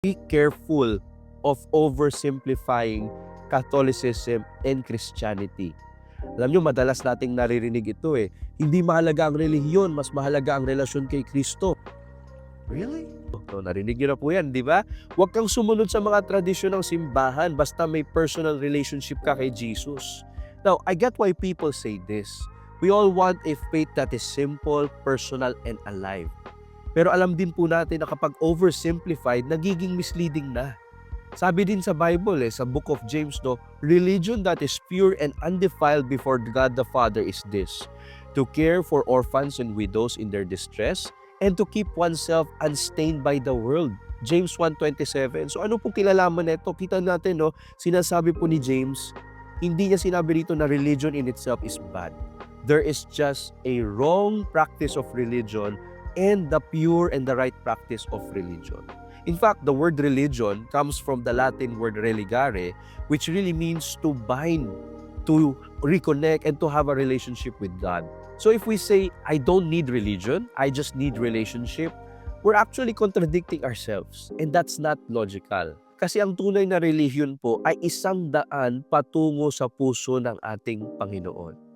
be careful of oversimplifying Catholicism and Christianity. Alam nyo, madalas nating naririnig ito eh. Hindi mahalaga ang relihiyon, mas mahalaga ang relasyon kay Kristo. Really? So, narinig nyo na po yan, di ba? Huwag kang sumunod sa mga tradisyon ng simbahan basta may personal relationship ka kay Jesus. Now, I get why people say this. We all want a faith that is simple, personal, and alive. Pero alam din po natin na kapag oversimplified, nagiging misleading na. Sabi din sa Bible, eh, sa book of James, no, religion that is pure and undefiled before God the Father is this, to care for orphans and widows in their distress, and to keep oneself unstained by the world. James 1.27. So ano po kilalaman nito? Kita natin, no, sinasabi po ni James, hindi niya sinabi rito na religion in itself is bad. There is just a wrong practice of religion and the pure and the right practice of religion. In fact, the word religion comes from the Latin word religare, which really means to bind, to reconnect, and to have a relationship with God. So if we say, I don't need religion, I just need relationship, we're actually contradicting ourselves. And that's not logical. Kasi ang tunay na relihiyon po ay isang daan patungo sa puso ng ating Panginoon.